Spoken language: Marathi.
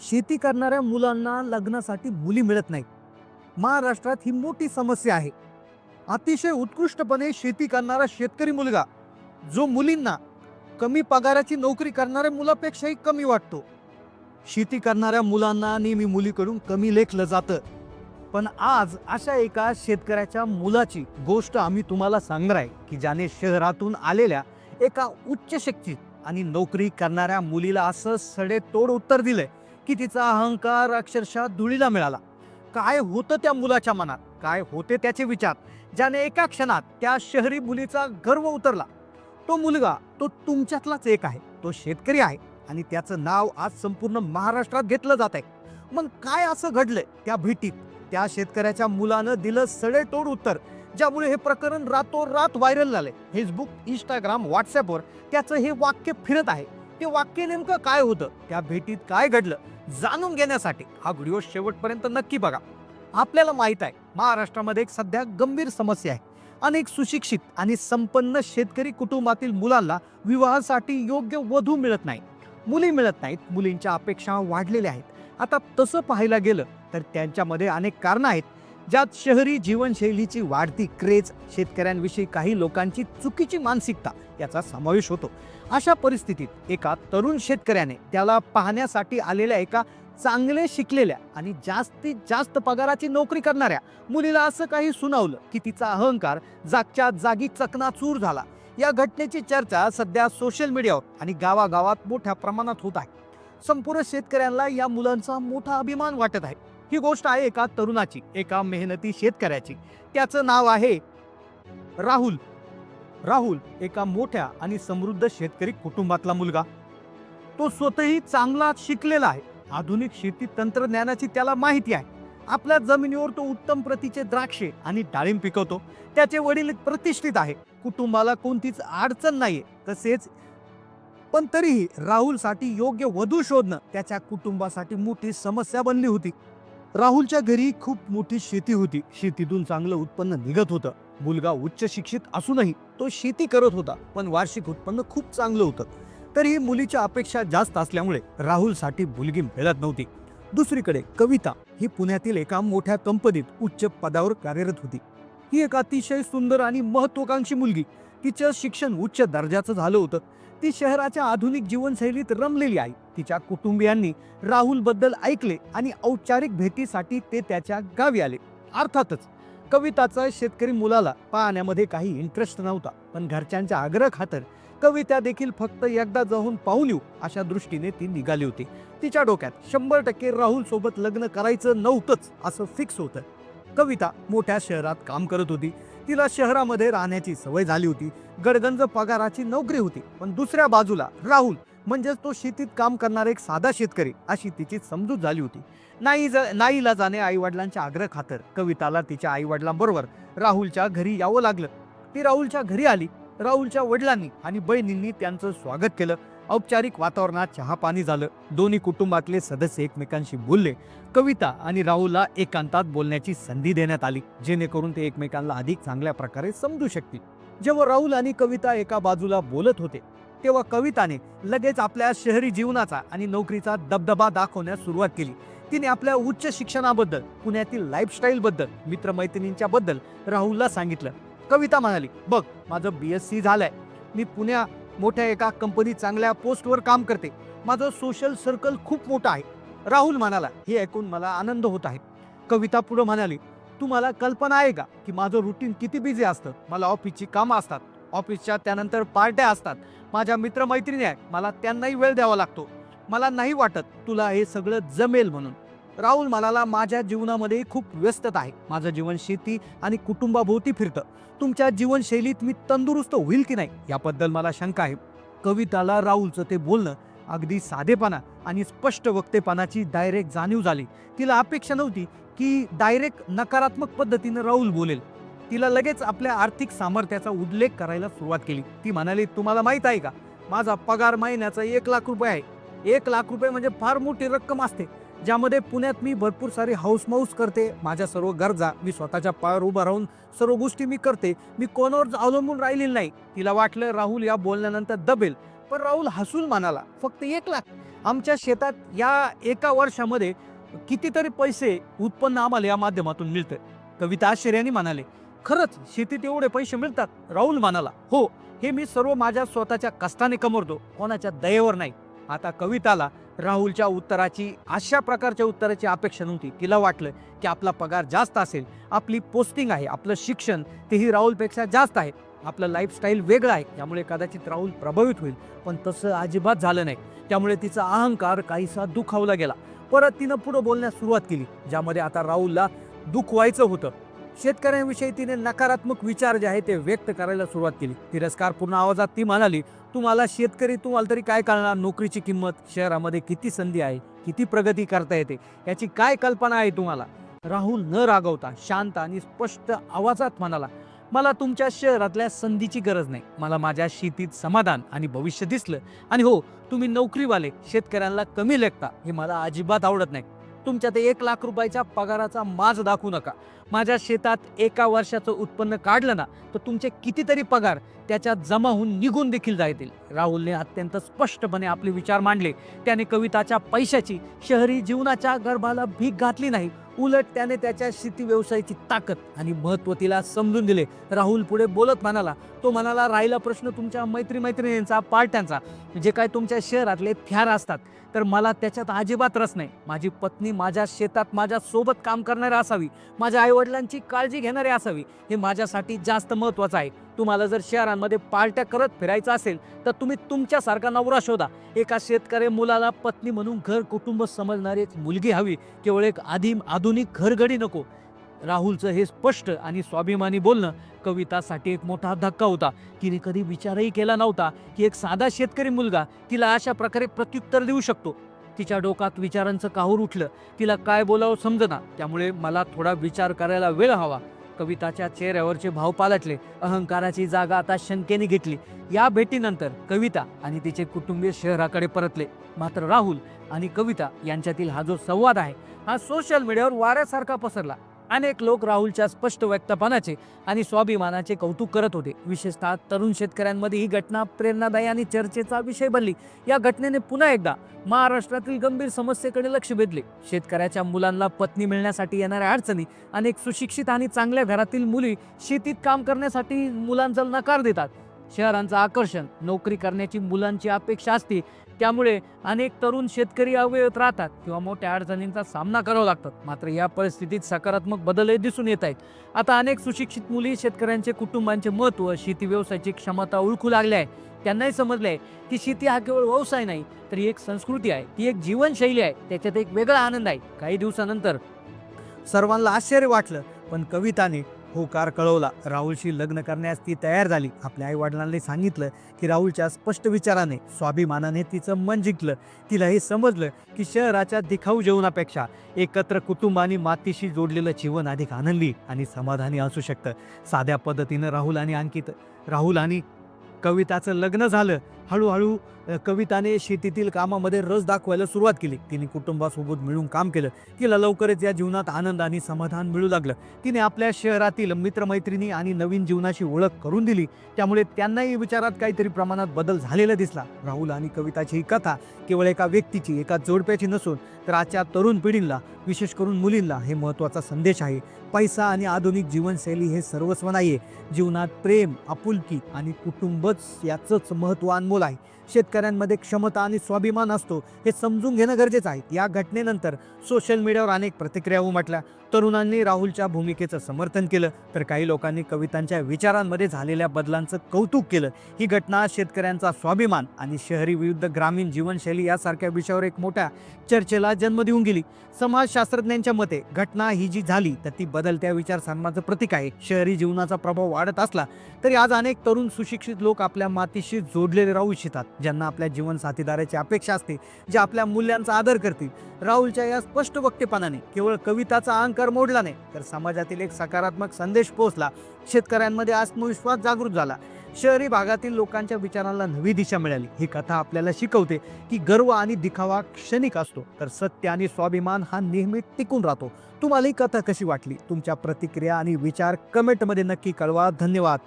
शेती करणाऱ्या मुलांना लग्नासाठी मुली मिळत नाहीत. महाराष्ट्रात ही मोठी समस्या आहे. अतिशय उत्कृष्टपणे शेती करणारा शेतकरी मुलगा जो मुलींना कमी पगाराची नोकरी करणाऱ्या मुलापेक्षाही कमी वाटतो. शेती करणाऱ्या मुलांना नेहमी मुलीकडून कमी लेखलं जातं. पण आज अशा एका शेतकऱ्याच्या मुलाची गोष्ट आम्ही तुम्हाला सांगणार आहे की ज्याने शहरातून आलेल्या एका उच्च शक्तीत आणि नोकरी करणाऱ्या मुलीला असं सडेतोड उत्तर दिलंय. की तिचा अहंकार अक्षरशः धुळीला मिळाला. काय होतं त्या मुलाच्या मनात? काय होते त्याचे विचार? ज्याने एका क्षणात त्या शहरी मुलीचा गर्व उतरला. तो मुलगा तो तुमच्यातलाच एक आहे. तो शेतकरी आहे आणि त्याचं नाव आज संपूर्ण महाराष्ट्रात घेतलं जात आहे. मग काय असं घडलंय त्या भेटीत त्या शेतकऱ्याच्या मुलानं दिलं सडेतोड उत्तर ज्यामुळे हे प्रकरण रातोरात व्हायरल झाले फेसबुक इंस्टाग्राम व्हॉट्सअपवर त्याचं हे वाक्य फिरत आहे. ते वाक्य नेमकं काय होतं? त्या भेटीत काय घडलं? जाणून घेण्यासाठी हा व्हिडिओ शेवटपर्यंत नक्की बघा. आपल्याला माहीत आहे महाराष्ट्रामध्ये एक सध्या गंभीर समस्या आहे. अनेक सुशिक्षित आणि संपन्न शेतकरी कुटुंबातील मुलांना विवाहासाठी योग्य वधू मिळत नाही. मुली मिळत नाहीत मुलींच्या अपेक्षा वाढलेल्या आहेत. आता तसं पाहायला गेलं तर त्यांच्यामध्ये अनेक कारणं आहेत. ज्यात शहरी जीवनशैलीची वाढती क्रेज शेतकऱ्यांविषयी काही लोकांची चुकीची मानसिकता याचा समावेश होतो. अशा परिस्थितीत एका तरुण शेतकऱ्याने त्याला पाहण्यासाठी आलेल्या एका चांगले शिकलेल्या आणि जास्तीत जास्त पगाराची नोकरी करणाऱ्या मुलीला असं काही सुनावलं की तिचा अहंकार जागच्या जागी चकनाचूर झाला. या घटनेची चर्चा सध्या सोशल मीडियावर आणि गावागावात मोठ्या प्रमाणात होत आहे. संपूर्ण शेतकऱ्यांना या मुलांचा मोठा अभिमान वाटत आहे. ही गोष्ट आहे एका तरुणाची एका मेहनती शेतकऱ्याची. त्याचं नाव आहे राहुल. राहुल एका मोठ्या आणि समृद्ध शेतकरी कुटुंबातला मुलगा. तो स्वतःही चांगला शिकलेला आहे. आधुनिक शेती तंत्रज्ञानाची त्याला माहिती आहे. आपल्या जमिनीवर तो उत्तम प्रतीचे द्राक्षे आणि डाळिंब पिकवतो. त्याचे वडील प्रतिष्ठित आहे. कुटुंबाला कोणतीच अडचण नाहीये. तसेच पण तरीही राहुलसाठी योग्य वधू शोधणं त्याच्या कुटुंबासाठी मोठी समस्या बनली होती. राहुलच्या घरी खूप मोठी शेती होती. शेतीतून चांगलं उत्पन्न निघत होतं. मुलगा उच्च शिक्षित असूनही तो शेती करत होता पण वार्षिक उत्पन्न खूप चांगलं होतं. तरीही मुलीच्या अपेक्षा जास्त असल्यामुळे राहुलसाठी मुलगी मिळत नव्हती. दुसरीकडे कविता ही पुण्यातील एका मोठ्या कंपनीत उच्च पदावर कार्यरत होती. ही एक अतिशय सुंदर आणि महत्वाकांक्षी मुलगी. तिचं शिक्षण उच्च दर्जाचं झालं होतं. ती शहराच्या आधुनिक जीवनशैलीत रमलेली आहे. तिच्या कुटुंबियांनी राहुलबद्दल ऐकले आणि औपचारिक भेटीसाठी ते त्याच्या गावी आले. अर्थातच कविताचा शेतकरी मुलाला पाहण्यामध्ये काही इंटरेस्ट नव्हता पण घरच्यांच्या आग्रह खातर कविता देखील फक्त एकदा जाऊन पाहून येऊ अशा दृष्टीने ती निघाली होती. तिच्या डोक्यात शंभर टक्के राहुल सोबत लग्न करायचं नव्हतंच असं फिक्स होतं. कविता मोठ्या शहरात काम करत होती. तिला शहरामध्ये राहण्याची सवय झाली होती. गडगंज पगाराची नोकरी होती. पण दुसऱ्या बाजूला राहुल म्हणजेच तो शेतीत काम करणारा एक साधा शेतकरी अशी तिची समजूत झाली होती. नाही ज नाईला जाणे आई वडिलांच्या आग्रह खातर कविताला तिच्या आई वडिलांबरोबर राहुलच्या घरी यावं लागलं. ती राहुलच्या घरी आली. राहुलच्या वडिलांनी आणि बहिणींनी त्यांचं स्वागत केलं. औपचारिक वातावरणात चहा पाणी झालं. दोन्ही कुटुंबातले सदस्य एकमेकांशी बोलले. कविता आणि राहुलला एकांतात बोलण्याची संधी देण्यात आली जेणेकरून ते एकमेकांना अधिक चांगल्या प्रकारे समजू शकतील. जेव्हा राहुल आणि कविता एका बाजूला बोलत होते तेव्हा कविताने लगेच आपल्या शहरी जीवनाचा आणि नोकरीचा दबदबा दाखवण्यास सुरुवात केली. तिने आपल्या उच्च शिक्षणाबद्दल पुण्यातील लाईफस्टाईल बद्दल मित्रमैत्रिणींच्या बद्दल राहुलला सांगितलं. कविता म्हणाली बघ माझं बी एस सी झालंय. मी पुण्या मोठ्या एका कंपनीत चांगल्या पोस्टवर काम करते. माझं सोशल सर्कल खूप मोठं आहे. राहुल म्हणाला हे ऐकून मला आनंद होत आहे. कविता पुढे म्हणाली तुम्हाला कल्पना आहे का की माझं रुटीन किती बिझी असतं? मला ऑफिसची कामं असतात. ऑफिसच्या त्यानंतर पार्ट्या असतात. माझ्या मित्रमैत्रिणी आहेत. मला त्यांनाही वेळ द्यावा लागतो. मला नाही वाटत तुला हे सगळं जमेल म्हणून. राहुल मला माझ्या जीवनामध्ये खूप व्यस्तता आहे. माझं जीवन शेती आणि कुटुंबाभोवती फिरतं. तुमच्या जीवनशैलीत मी तंदुरुस्त होईल की नाही याबद्दल मला शंका आहे. कविताला राहुलचं ते बोलणं अगदी साधेपणा आणि स्पष्ट वक्तेपणाची डायरेक्ट जाणीव झाली. तिला अपेक्षा नव्हती की डायरेक्ट नकारात्मक पद्धतीनं राहुल बोलेल. तिला लगेच आपल्या आर्थिक सामर्थ्याचा उल्लेख करायला सुरुवात केली. ती म्हणाली तुम्हाला माहीत आहे का? माझा पगार महिन्याचा एक लाख रुपये आहे. एक लाख रुपये म्हणजे फार मोठी रक्कम असते. ज्यामध्ये पुण्यात मी भरपूर सारी हाऊस माऊस करते. माझ्या सर्व गरजा मी स्वतःच्या पायावर उभा राहून सर्व गोष्टी मी करते. मी कोणावर अवलंबून राहिलेली नाही. तिला वाटलं राहुल या बोलण्यानंतर दबेल. पण राहुल हसून म्हणाला फक्त एक लाख. आमच्या शेतात या एका वर्षामध्ये कितीतरी पैसे उत्पन्न आम्हाला या माध्यमातून मिळतं कविता आश्चर्याने म्हणाले खरंच शेतीत एवढे पैसे मिळतात? राहुल म्हणाला हो हे मी सर्व माझ्या स्वतःच्या कष्टाने कमवतो कोणाच्या दयेवर नाही. आता कविताला राहुलच्या उत्तराची अशा प्रकारच्या उत्तराची अपेक्षा नव्हती. तिला वाटलं की आपला पगार जास्त असेल आपली पोस्टिंग आहे आपलं शिक्षण तेही राहुलपेक्षा जास्त आहे. आपलं लाईफस्टाईल वेगळं आहे त्यामुळे कदाचित राहुल प्रभावित होईल. पण तसं अजिबात झालं नाही. त्यामुळे तिचा अहंकार काहीसा दुखावला गेला. परत तिनं पुढं बोलण्यास सुरुवात केली ज्यामध्ये आता राहुलला दुःख व्हायचं होतं. शेतकऱ्यांविषयी तिने नकारात्मक विचार जे आहे ते व्यक्त करायला सुरुवात केली. तिरस्कार पूर्ण आवाजात ती म्हणाली तुम्हाला शेतकरी तुम्हाला तरी काय कळणार नोकरीची किंमत शहरामध्ये किती संधी आहे? किती प्रगती करता येते? याची काय कल्पना आहे तुम्हाला? राहुल न रागवता शांत आणि स्पष्ट आवाजात म्हणाला मला तुमच्या शहरातल्या संधीची गरज नाही. मला माझ्या शेतीत समाधान आणि भविष्य दिसलं. आणि हो तुम्ही नोकरीवाले शेतकऱ्यांना कमी लेखता. हे मला अजिबात आवडत नाही. तुमच्या ते एक लाख रुपयाच्या पगाराचा माज दाखवू नका. माझ्या शेतात एका वर्षाचं उत्पन्न काढलं ना तर तुमचे कितीतरी पगार त्याच्यात जमा होऊन निघून देखील जातील. राहुलने अत्यंत स्पष्टपणे आपले विचार मांडले. त्याने कविताच्या पैशाची शहरी जीवनाच्या गर्भाला भीक घातली नाही. उलट त्याने त्याच्या शेती व्यवसायाची ताकद आणि महत्त्व तिला समजून दिले. राहुल पुढे बोलत म्हणाला तो म्हणाला राहिला प्रश्न तुमच्या मैत्री मैत्रिणींचा पार्ट्यांचा. जे काय तुमच्या शहरातले थ्यार असतात तर मला त्याच्यात अजिबात रस नाही. माझी पत्नी माझ्या शेतात माझ्या सोबत काम करणारी असावी. माझ्या आईवडिलांची काळजी घेणारी असावी. हे माझ्यासाठी जास्त महत्त्वाचं आहे. तुम्हाला जर शहरांमध्ये पार्ट्या करत फिरायचं असेल तर तुम्ही तुमच्यासारखा नवरा शोधा. एका शेतकरी मुलाला पत्नी म्हणून घर कुटुंब समजणारी एक मुलगी हवी. केवळ एक आधी आधुनिक घरघडी नको. राहुलचं हे स्पष्ट आणि स्वाभिमानी बोलणं कवितासाठी एक मोठा धक्का होता. तिने कधी विचारही केला नव्हता की एक साधा शेतकरी मुलगा तिला अशा प्रकारे प्रत्युत्तर देऊ शकतो. तिच्या डोकात विचारांचं काहूर उठलं. तिला काय बोलावं समजना. त्यामुळे मला थोडा विचार करायला वेळ हवा. कविताच्या चेहऱ्यावरचे भाव पालटले. अहंकाराची जागा आता शंकेने घेतली. या भेटीनंतर कविता आणि तिचे कुटुंबीय शहराकडे परतले. मात्र राहुल आणि कविता यांच्यातील हा जो संवाद आहे हा सोशल मीडियावर वाऱ्यासारखा पसरला. अनेक लोक राहुलच्या स्पष्ट व्यक्तपणाचे आणि स्वाभिमानाचे कौतुक करत होते. विशेषतः तरुण शेतकऱ्यांमध्ये ही घटना प्रेरणादायी आणि चर्चेचा विषय बनली. या घटनेने पुन्हा एकदा महाराष्ट्रातील गंभीर समस्येकडे लक्ष वेधले. शेतकऱ्याच्या मुलांना पत्नी मिळण्यासाठी येणाऱ्या अडचणी अनेक सुशिक्षित आणि चांगल्या घरातील मुली शेतीत काम करण्यासाठी मुलांचा नकार देतात. शहरांचं आकर्षण नोकरी करण्याची मुलांची अपेक्षा असते. त्यामुळे अनेक तरुण शेतकरी अवयत राहतात किंवा मोठ्या अडचणींचा सामना करावा लागतात मात्र या परिस्थितीत सकारात्मक बदलही दिसून येत आहेत. आता अनेक सुशिक्षित मुली शेतकऱ्यांचे कुटुंबांचे महत्त्व शेती व्यवसायाची क्षमता ओळखू लागल्या आहे त्यांनाही समजले आहे की शेती हा केवळ व्यवसाय नाही तर ही एक संस्कृती आहे. ती एक जीवनशैली आहे. त्याच्यात एक वेगळा आनंद आहे. काही दिवसानंतर सर्वांना आश्चर्य वाटलं पण कविताने होकार कळवला. राहुलशी लग्न करण्यास ती तयार झाली. आपल्या आई वडिलांनी सांगितलं की राहुलच्या स्पष्ट विचाराने स्वाभिमानाने तिचं मन जिंकलं. तिला हे समजलं की शहराच्या दिखाऊ जेवणापेक्षा एकत्र कुटुंब आणि मातीशी जोडलेलं जीवन अधिक आनंदी आणि समाधानी असू शकतं. साध्या पद्धतीनं राहुल आणि अंकित राहुल आणि कविताचं लग्न झालं. हळूहळू कविताने शेतीतील कामामध्ये रस दाखवायला सुरुवात केली. तिने कुटुंबासोबत मिळून काम केलं. तिला लवकरच या जीवनात आनंद आणि समाधान मिळू लागलं. तिने आपल्या शहरातील मित्रमैत्रिणी आणि नवीन जीवनाची ओळख करून दिली. त्यामुळे त्यांनाही विचारात काहीतरी प्रमाणात बदल झालेला दिसला. राहुल आणि कविताची ही कथा केवळ एका व्यक्तीची एका जोडप्याची नसून तर आजच्या तरुण पिढींना विशेष करून मुलींना हे महत्त्वाचा संदेश आहे. पैसा आणि आधुनिक जीवनशैली हे सर्वस्व नाहीये. जीवनात प्रेम आपुलकी आणि कुटुंबच याचंच महत्त्व अनमोल आहे शेतकऱ्यांमध्ये क्षमता आणि स्वाभिमान असतो हे समजून घेणं गरजेचं आहे. या घटनेनंतर सोशल मीडियावर अनेक प्रतिक्रिया उमटल्या. तरुणांनी राहुलच्या भूमिकेचं समर्थन केलं तर काही लोकांनी कवितांच्या विचारांमध्ये झालेल्या बदलांचं कौतुक केलं. ही घटना शेतकऱ्यांचा स्वाभिमान आणि शहरी विरुद्ध ग्रामीण जीवनशैली यासारख्या विषयावर एक मोठ्या चर्चेला जन्म देऊन गेली. समाजशास्त्रज्ञांच्या मते घटना ही जी झाली तर ती बदलत्या विचारसरणाचं प्रतीक आहे. शहरी जीवनाचा प्रभाव वाढत असला तरी आज अनेक तरुण सुशिक्षित लोक आपल्या मातीशी जोडलेले राहू इच्छितात. ज्यांना आपल्या जीवन साथीदाराची अपेक्षा असते जे आपल्या मूल्यांचा आदर करतील. राहुलच्या या स्पष्ट वक्तेपणाने केवळ कविताचा अहंकार मोडला नाही तर समाजातील एक सकारात्मक संदेश पोहोचला. शेतकऱ्यांमध्ये आत्मविश्वास जागृत झाला. शहरी भागातील लोकांच्या विचारांना नवी दिशा मिळाली. ही कथा आपल्याला शिकवते की गर्व आणि दिखावा क्षणिक असतो तर सत्य आणि स्वाभिमान हा नेहमी टिकून राहतो. तुम्हाला ही कथा कशी वाटली? तुमच्या प्रतिक्रिया आणि विचार कमेंटमध्ये नक्की कळवा. धन्यवाद.